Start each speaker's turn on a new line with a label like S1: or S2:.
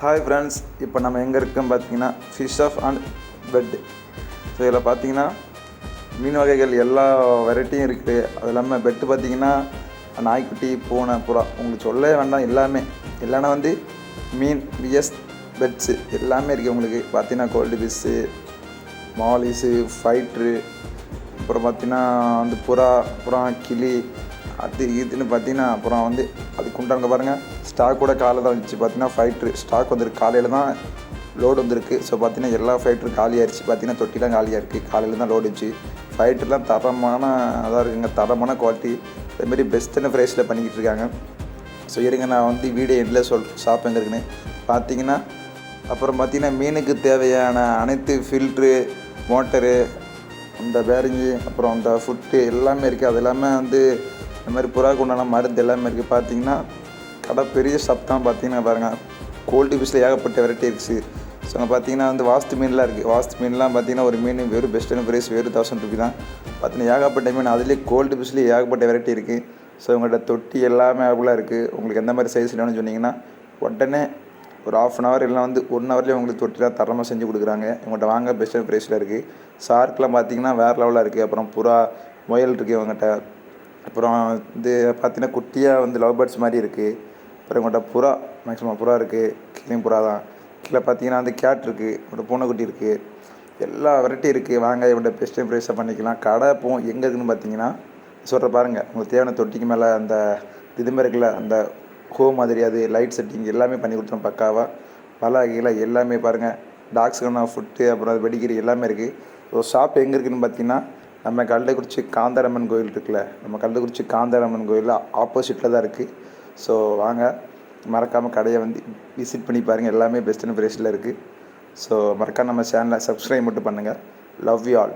S1: Hi friends இப்போ நம்ம எங்கே இருக்கோம் பார்த்தீங்கன்னா fish off and bed so இதில் பார்த்தீங்கன்னா மீன் வகைகள் எல்லா வெரைட்டியும் இருக்குது அது இல்லாமல் பெட்டு பார்த்தீங்கன்னா நாய்க்குட்டி பூனை புறா உங்களுக்கு சொல்லவே வேண்டாம் எல்லாமே. இல்லைன்னா வந்து மீன் விஎஸ் பெட்ஸு எல்லாமே இருக்குது உங்களுக்கு. பார்த்தீங்கன்னா கோல்டு ஃபிஷ்ஷு மாலிஸு ஃபைட்ரு அப்புறம் பார்த்தீங்கன்னா வந்து புறா புறா கிளி அது இதுன்னு பார்த்தீங்கன்னா அப்புறம் வந்து அதுக்கு உண்டாங்க பாருங்கள் ஸ்டாக் கூட காலையில் தான் வந்துச்சு. பார்த்தீங்கன்னா ஃபைட்ரு ஸ்டாக் வந்துருக்கு. காலையில் தான் லோடு வந்திருக்கு. ஸோ பார்த்தீங்கன்னா எல்லா ஃபைட்டரும் காலியாகிடுச்சு பார்த்தீங்கன்னா தொட்டிலாம் காலியாக இருக்குது காலையில் தான் லோடு வச்சு ஃபைட்டர்லாம் தரமான அதாக இருக்குங்க தரமான குவாலிட்டி அதுமாரி பெஸ்ட்டான ப்ரைஸில் பண்ணிக்கிட்டு இருக்காங்க. ஸோ இருங்க நான் வந்து வீடியோ எண்டில் சொல் ஷாப் எங்கே இருக்குன்னு. பார்த்தீங்கன்னா அப்புறம் பார்த்தீங்கன்னா மீனுக்கு தேவையான அனைத்து ஃபில்ட்ரு மோட்டரு அந்த பேரிஞ்சு அப்புறம் அந்த ஃபுட்டு எல்லாமே இருக்குது அது எல்லாமே வந்து இந்த மாதிரி புறாக்கு உண்டான மருந்து எல்லாமே இருக்குது பார்த்தீங்கன்னா கடை பெரிய ஷாப் தான் பார்த்தீங்கன்னா பாருங்கள் கோல்டு ஃபிஷ்ஷில் ஏகப்பட்ட வெரைட்டி இருக்குது ஸோ அங்கே பார்த்தீங்கன்னா வந்து வாஸ்து மீன்லாம் இருக்குது வாஸ்து மீன்லாம் பார்த்தீங்கன்னா ஒரு மீன் வெறும் பெஸ்ட்டான ப்ரைஸ் வெறும் தௌசண்ட் ருபி தான். பார்த்தீங்கன்னா ஏகப்பட்ட மீன் அதுலேயே கோல்டு ஃபிஷ்லேயே ஏகப்பட்ட வெரைட்டி இருக்குது ஸோ உங்கள்கிட்ட தொட்டி எல்லாமே அவைலபிளாக இருக்குது உங்களுக்கு எந்த மாதிரி சைஸ் வேணும்னு சொன்னீங்கன்னா உடனே ஒரு ஆஃப் அன் ஹவர் இல்லை வந்து ஒன் ஹவர்லேயே உங்களுக்கு தொட்டிலாம் தரமாக செஞ்சு கொடுக்குறாங்க. உங்கள்கிட்ட வாங்க பெஸ்ட்டான ப்ரைஸில் இருக்குது சார்க்கெலாம் பார்த்தீங்கன்னா வேறு லெவலாக இருக்குது அப்புறம் புறா முயல் இருக்குது இவங்ககிட்ட அப்புறம் இது பார்த்தீங்கன்னா குட்டியாக வந்து லவ் பேர்ட்ஸ் மாதிரி இருக்குது அப்புறம் எங்கள்கிட்ட புறா மேக்ஸிமம் புறா இருக்குது கிளியும் புறா தான். கீழே பார்த்தீங்கன்னா வந்து கேட் இருக்குது ஒரு பூனைக்குட்டி இருக்குது எல்லா வெரைட்டி இருக்குது வாங்க இவன்ட்ட பெஸ்ட் ப்ரைஸாக பண்ணிக்கலாம். கடை போ எங்கே இருக்குன்னு பார்த்தீங்கன்னா சொல்கிற பாருங்கள் உங்களுக்கு தேவையான தொட்டிக்கு மேலே அந்த இது மாதிரி இருக்குல்ல அந்த ஹோ மாதிரி அது லைட் செட்டிங் எல்லாமே பண்ணி கொடுத்துரும் பக்காவாக பல வகையில் எல்லாமே பாருங்கள் டாக்ஸுக்கான ஃபுட்டு அப்புறம் அது வெடிக்கிற எல்லாமே இருக்குது ஸோ ஷாப் எங்கே இருக்குதுன்னு பார்த்தீங்கன்னா நம்ம கள்ளக்குறிச்சி காந்தாரம்மன் கோயில் இருக்குல்ல நம்ம கள்ளக்குறிச்சி காந்தாரம்மன் கோயில் ஆப்போசிட்டில் தான் இருக்குது ஸோ வாங்க மறக்காமல் கடையை வந்து விசிட் பண்ணி பாருங்கள் எல்லாமே பெஸ்ட்டான ப்ரைஸில் இருக்குது ஸோ மறக்காம நம்ம சேனலை சப்ஸ்கிரைப் மட்டும் பண்ணுங்கள் லவ் யூ ஆல்